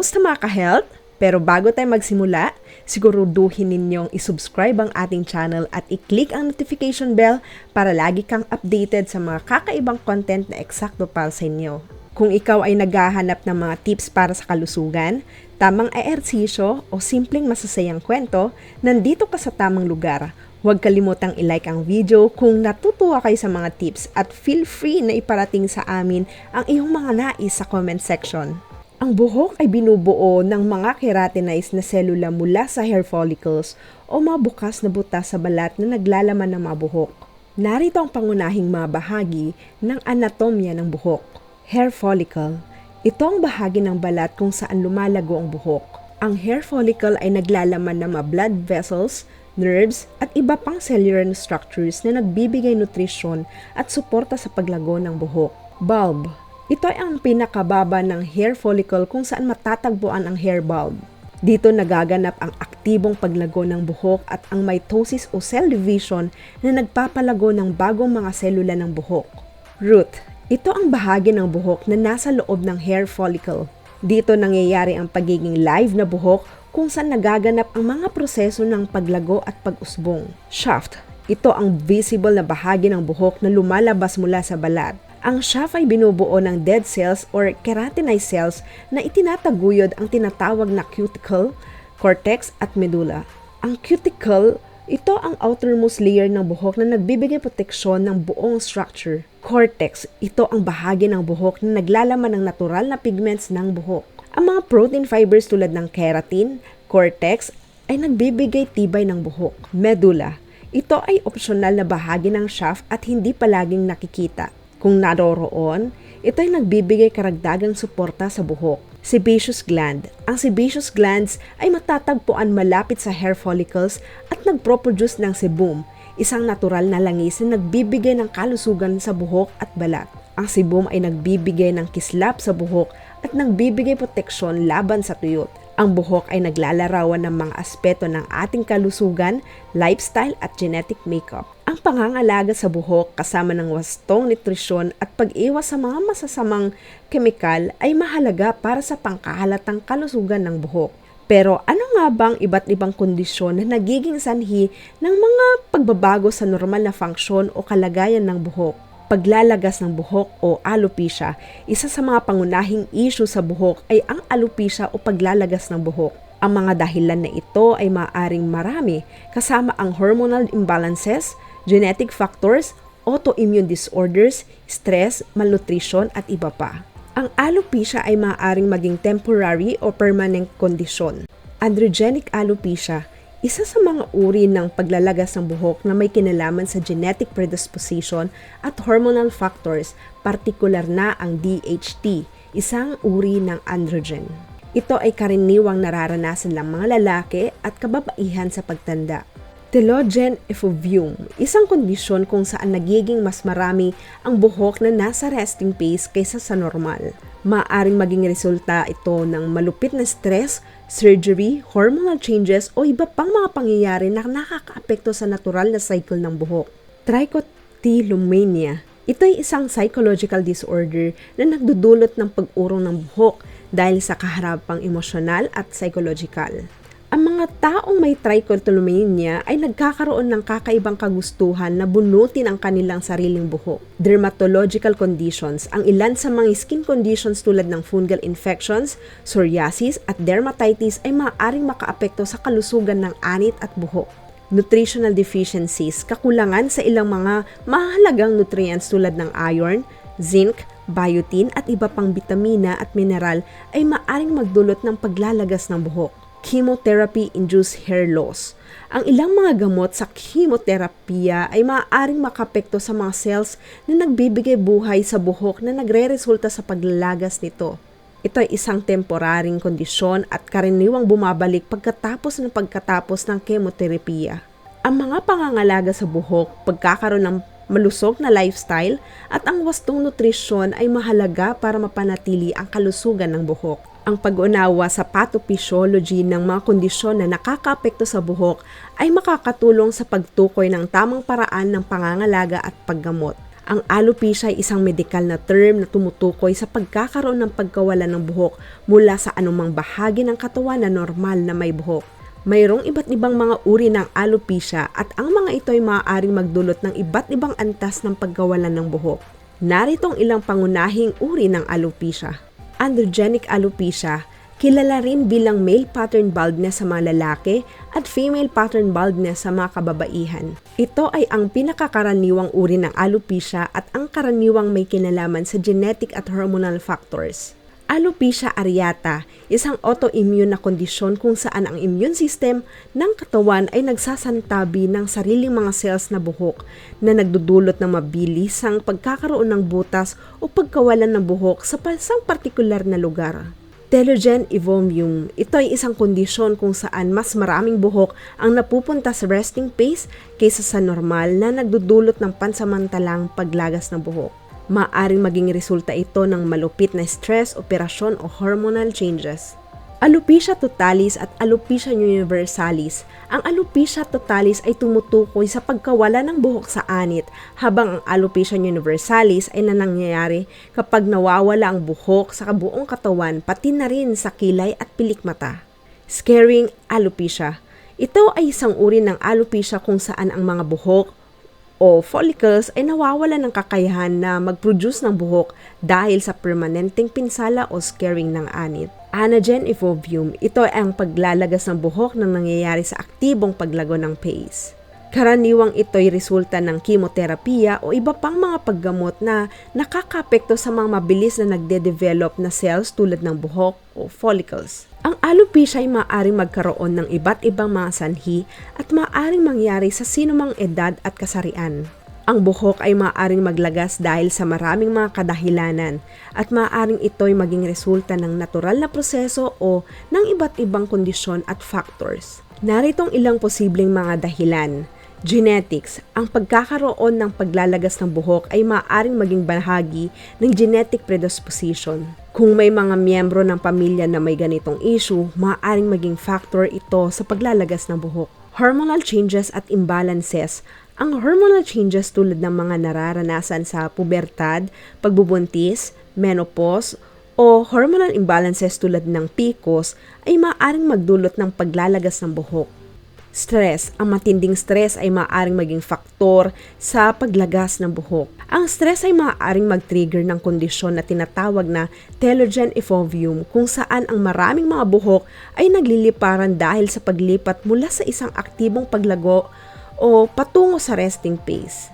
Kamusta mga ka-health? Pero bago tayo magsimula, siguraduhin ninyong isubscribe ang ating channel at i-click ang notification bell para lagi kang updated sa mga kakaibang content na eksakto para sa inyo. Kung ikaw ay naghahanap ng mga tips para sa kalusugan, tamang ehersisyo o simpleng masasayang kwento, nandito ka sa tamang lugar. Huwag kalimutang i-like ang video kung natutuwa kayo sa mga tips at feel free na iparating sa amin ang iyong mga nais sa comment section. Ang buhok ay binubuo ng mga keratinized na selula mula sa hair follicles o mga bukas na butas sa balat na naglalaman ng mga buhok. Narito ang pangunahing mga bahagi ng anatomya ng buhok. Hair follicle. Ito ang bahagi ng balat kung saan lumalago ang buhok. Ang hair follicle ay naglalaman ng mga blood vessels, nerves, at iba pang cellular structures na nagbibigay nutrisyon at suporta sa paglago ng buhok. Bulb ito ay ang pinakababa ng hair follicle kung saan matatagpuan ang hair bulb. Dito nagaganap ang aktibong paglago ng buhok at ang mitosis o cell division na nagpapalago ng bagong mga selula ng buhok. Root. Ito ang bahagi ng buhok na nasa loob ng hair follicle. Dito nangyayari ang pagiging live na buhok kung saan nagaganap ang mga proseso ng paglago at pag-usbong. Shaft. Ito ang visible na bahagi ng buhok na lumalabas mula sa balat. Ang shaft ay binubuo ng dead cells or keratinized cells na itinataguyod ang tinatawag na cuticle, cortex at medulla. Ang cuticle, ito ang outermost layer ng buhok na nagbibigay proteksyon ng buong structure. Cortex, ito ang bahagi ng buhok na naglalaman ng natural na pigments ng buhok. Ang mga protein fibers tulad ng keratin, cortex, ay nagbibigay tibay ng buhok. Medulla, ito ay opsyonal na bahagi ng shaft at hindi palaging nakikita. Kung naroroon, ito ay nagbibigay karagdagang suporta sa buhok. Sebaceous gland. Ang sebaceous glands ay matatagpuan malapit sa hair follicles at nagproproduce ng sebum, isang natural na langis na nagbibigay ng kalusugan sa buhok at balat. Ang sebum ay nagbibigay ng kislap sa buhok at nagbibigay proteksyon laban sa tuyot. Ang buhok ay naglalarawan ng mga aspeto ng ating kalusugan, lifestyle at genetic makeup. Ang pangangalaga sa buhok kasama ng wastong nutrisyon at pag-iwas sa mga masasamang kemikal ay mahalaga para sa pangkahalatang kalusugan ng buhok. Pero ano nga bang iba't ibang kondisyon na nagiging sanhi ng mga pagbabago sa normal na funksyon o kalagayan ng buhok? paglalagas ng buhok o alopecia, isa sa mga pangunahing issue sa buhok ay ang alopecia o paglalagas ng buhok. Ang mga dahilan na ito ay maaaring marami kasama ang hormonal imbalances, genetic factors, autoimmune disorders, stress, malnutrition at iba pa. Ang alopecia ay maaaring maging temporary o permanent kondisyon. Androgenic alopecia isa sa mga uri ng paglalagas ng buhok na may kinalaman sa genetic predisposition at hormonal factors, partikular na ang DHT, isang uri ng androgen. Ito ay karaniwang nararanasan ng mga lalaki at kababaihan sa pagtanda. Telogen effluvium, isang kondisyon kung saan nagiging mas marami ang buhok na nasa resting pace kaysa sa normal. Maaring maging resulta ito ng malupit na stress, surgery, hormonal changes o iba pang mga pangyayari na nakakaapekto sa natural na cycle ng buhok. Trichotillomania Ito ay isang psychological disorder na nagdudulot ng pag-urong ng buhok dahil sa kaharapang emosyonal at psychological. Mga taong may trichotillomania ay nagkakaroon ng kakaibang kagustuhan na bunutin ang kanilang sariling buhok. Dermatological conditions, ang ilan sa mga skin conditions tulad ng fungal infections, psoriasis at dermatitis ay maaaring makaapekto sa kalusugan ng anit at buhok. Nutritional deficiencies, kakulangan sa ilang mga mahalagang nutrients tulad ng iron, zinc, biotin at iba pang bitamina at mineral ay maaring magdulot ng paglalagas ng buhok chemotherapy-induced hair loss. Ang ilang mga gamot sa chemoterapiya ay maaaring makapekto sa mga cells na nagbibigay buhay sa buhok na nagre-resulta sa paglalagas nito. Ito ay isang temporaring kondisyon at karaniwang bumabalik pagkatapos ng pagkatapos ng chemoterapiya. Ang mga pangangalaga sa buhok, pagkakaroon ng malusog na lifestyle at ang wastong nutrisyon ay mahalaga para mapanatili ang kalusugan ng buhok. Ang pag-unawa sa pathophysiology ng mga kondisyon na nakakaapekto sa buhok ay makakatulong sa pagtukoy ng tamang paraan ng pangangalaga at paggamot. Ang alopecia ay isang medikal na term na tumutukoy sa pagkakaroon ng pagkawala ng buhok mula sa anumang bahagi ng katawan na normal na may buhok. Mayroong iba't ibang mga uri ng alopecia at ang mga ito ay maaaring magdulot ng iba't ibang antas ng pagkawalan ng buhok. Narito ang ilang pangunahing uri ng alopecia. Androgenic alopecia, kilala rin bilang male pattern baldness sa mga lalaki at female pattern baldness sa mga kababaihan. Ito ay ang pinakakaraniwang uri ng alopecia at ang karaniwang may kinalaman sa genetic at hormonal factors. Alopecia areata, isang autoimmune na kondisyon kung saan ang immune system ng katawan ay nagsasantabi ng sariling mga cells na buhok na nagdudulot ng mabilis ang pagkakaroon ng butas o pagkawalan ng buhok sa isang partikular na lugar. Telogen evomium, ito ay isang kondisyon kung saan mas maraming buhok ang napupunta sa resting phase kaysa sa normal na nagdudulot ng pansamantalang paglagas ng buhok. Maaring maging resulta ito ng malupit na stress, operasyon o hormonal changes. Alopecia totalis at alopecia universalis. Ang alopecia totalis ay tumutukoy sa pagkawala ng buhok sa anit, habang ang alopecia universalis ay nangyayari kapag nawawala ang buhok sa kabuong katawan pati na rin sa kilay at pilikmata. Scaring alopecia. Ito ay isang uri ng alopecia kung saan ang mga buhok o follicles ay nawawala ng kakayahan na mag-produce ng buhok dahil sa permanenteng pinsala o scaring ng anit. Anagen evovium, ito ay ang paglalagas ng buhok na nangyayari sa aktibong paglago ng phase. Karaniwang ito'y resulta ng kemoterapiya o iba pang mga paggamot na nakakapekto sa mga mabilis na nagde-develop na cells tulad ng buhok o follicles. Ang alopecia ay maaaring magkaroon ng iba't ibang mga sanhi at maaaring mangyari sa sinumang edad at kasarian. Ang buhok ay maaaring maglagas dahil sa maraming mga kadahilanan at maaaring ito'y maging resulta ng natural na proseso o ng iba't ibang kondisyon at factors. Naritong ilang posibleng mga dahilan Genetics, ang pagkakaroon ng paglalagas ng buhok ay maaaring maging bahagi ng genetic predisposition. Kung may mga miyembro ng pamilya na may ganitong issue, maaaring maging factor ito sa paglalagas ng buhok. Hormonal changes at imbalances ang hormonal changes tulad ng mga nararanasan sa pubertad, pagbubuntis, menopause, o hormonal imbalances tulad ng PCOS ay maaaring magdulot ng paglalagas ng buhok. Stress. Ang matinding stress ay maaaring maging faktor sa paglagas ng buhok. Ang stress ay maaaring mag-trigger ng kondisyon na tinatawag na telogen evovium kung saan ang maraming mga buhok ay nagliliparan dahil sa paglipat mula sa isang aktibong paglago o patungo sa resting phase.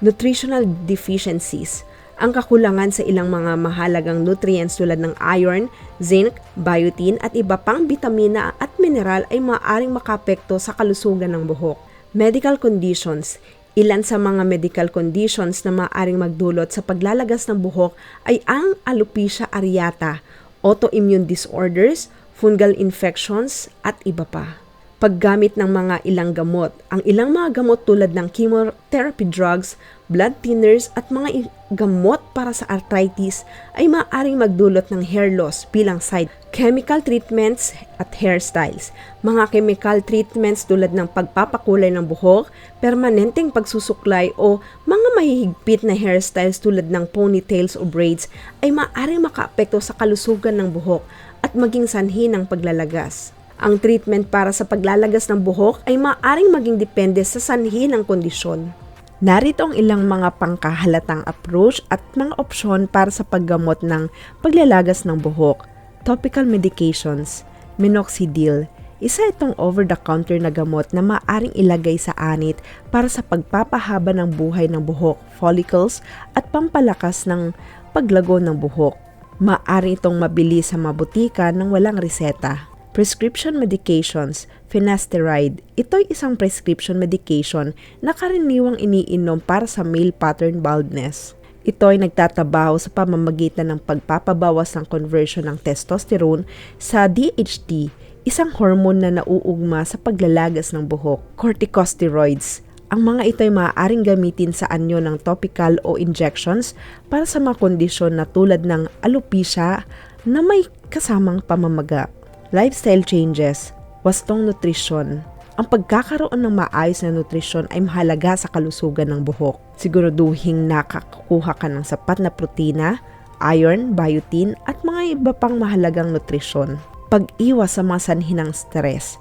Nutritional deficiencies ang kakulangan sa ilang mga mahalagang nutrients tulad ng iron, zinc, biotin at iba pang bitamina at mineral ay maaaring makapekto sa kalusugan ng buhok. Medical conditions Ilan sa mga medical conditions na maaaring magdulot sa paglalagas ng buhok ay ang alopecia areata, autoimmune disorders, fungal infections at iba pa paggamit ng mga ilang gamot. Ang ilang mga gamot tulad ng chemotherapy drugs, blood thinners at mga gamot para sa arthritis ay maaaring magdulot ng hair loss bilang side chemical treatments at hairstyles. Mga chemical treatments tulad ng pagpapakulay ng buhok, permanenteng pagsusuklay o mga mahihigpit na hairstyles tulad ng ponytails o braids ay maaaring makaapekto sa kalusugan ng buhok at maging sanhi ng paglalagas. Ang treatment para sa paglalagas ng buhok ay maaring maging depende sa sanhi ng kondisyon. Narito ang ilang mga pangkahalatang approach at mga opsyon para sa paggamot ng paglalagas ng buhok. Topical medications, minoxidil, isa itong over-the-counter na gamot na maaring ilagay sa anit para sa pagpapahaba ng buhay ng buhok, follicles at pampalakas ng paglago ng buhok. Maaari itong mabili sa mabutika ng walang reseta. Prescription medications, finasteride. Ito'y isang prescription medication na karaniwang iniinom para sa male pattern baldness. Ito ay nagtatabaho sa pamamagitan ng pagpapabawas ng conversion ng testosterone sa DHT, isang hormone na nauugma sa paglalagas ng buhok. Corticosteroids. Ang mga ito ay maaaring gamitin sa anyo ng topical o injections para sa mga kondisyon na tulad ng alopecia na may kasamang pamamaga lifestyle changes, wastong nutrisyon. ang pagkakaroon ng maayos na nutrisyon ay mahalaga sa kalusugan ng buhok. Siguraduhin nakakakuha ka ng sapat na protina, iron, biotin at mga iba pang mahalagang nutrisyon. Pag-iwas sa mga sanhi stress.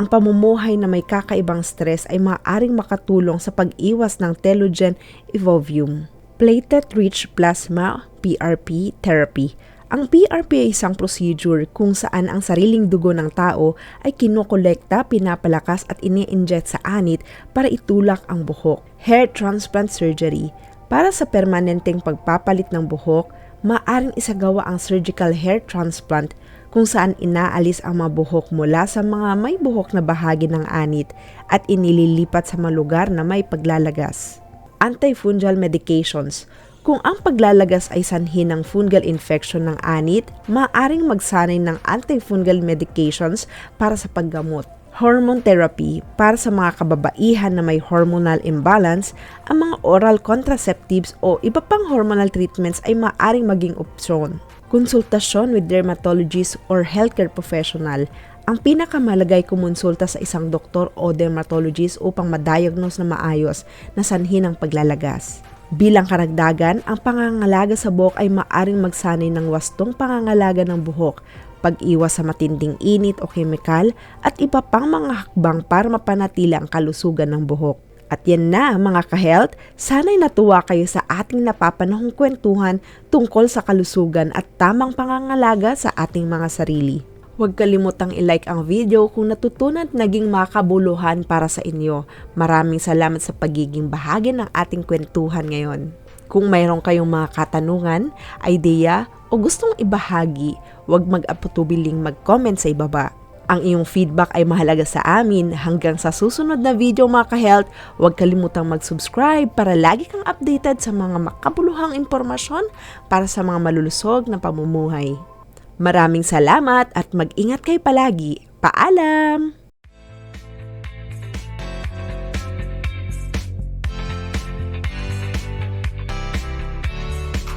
Ang pamumuhay na may kakaibang stress ay maaaring makatulong sa pag-iwas ng telogen evovium. Platelet-rich plasma PRP therapy ang PRP ay isang procedure kung saan ang sariling dugo ng tao ay kinokolekta, pinapalakas at ini-inject sa anit para itulak ang buhok. Hair transplant surgery. Para sa permanenteng pagpapalit ng buhok, maaring isagawa ang surgical hair transplant kung saan inaalis ang mga buhok mula sa mga may buhok na bahagi ng anit at inililipat sa mga lugar na may paglalagas. Antifungal medications kung ang paglalagas ay sanhi ng fungal infection ng anit, maaaring magsanay ng antifungal medications para sa paggamot. Hormone therapy para sa mga kababaihan na may hormonal imbalance, ang mga oral contraceptives o iba pang hormonal treatments ay maaaring maging opsyon. Konsultasyon with dermatologist or healthcare professional ang pinakamalagay kumonsulta sa isang doktor o dermatologist upang ma-diagnose na maayos na sanhi ng paglalagas. Bilang karagdagan, ang pangangalaga sa buhok ay maaring magsanay ng wastong pangangalaga ng buhok, pag-iwas sa matinding init o kemikal at iba pang mga hakbang para mapanatili ang kalusugan ng buhok. At yan na mga ka-health, sana'y natuwa kayo sa ating napapanahong kwentuhan tungkol sa kalusugan at tamang pangangalaga sa ating mga sarili. Huwag kalimutang i-like ang video kung natutunan at naging makabuluhan para sa inyo. Maraming salamat sa pagiging bahagi ng ating kwentuhan ngayon. Kung mayroon kayong mga katanungan, idea o gustong ibahagi, huwag mag-aputubiling mag-comment sa ibaba. Ang iyong feedback ay mahalaga sa amin. Hanggang sa susunod na video mga ka-health, huwag kalimutang mag-subscribe para lagi kang updated sa mga makabuluhang impormasyon para sa mga malulusog na pamumuhay. Maraming salamat at mag-ingat kayo palagi. Paalam!